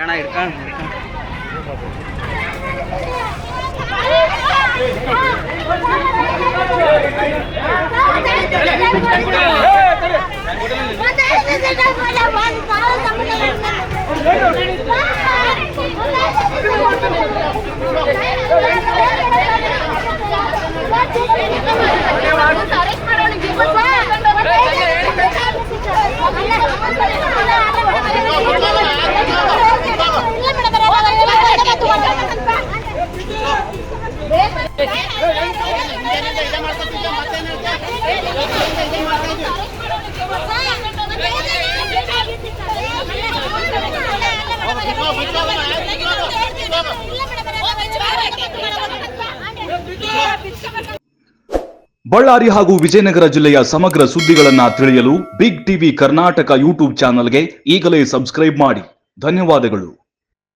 ஏன்னா இருக்கான் இருக்கான் ಬಳ್ಳಾರಿ ಹಾಗೂ ವಿಜಯನಗರ ಜಿಲ್ಲೆಯ ಸಮಗ್ರ ಸುದ್ದಿಗಳನ್ನು ತಿಳಿಯಲು ಬಿಗ್ ಟಿವಿ ಕರ್ನಾಟಕ ಯೂಟ್ಯೂಬ್ ಚಾನೆಲ್ಗೆ ಈಗಲೇ ಸಬ್ಸ್ಕ್ರೈಬ್ ಮಾಡಿ. ಧನ್ಯವಾದಗಳು.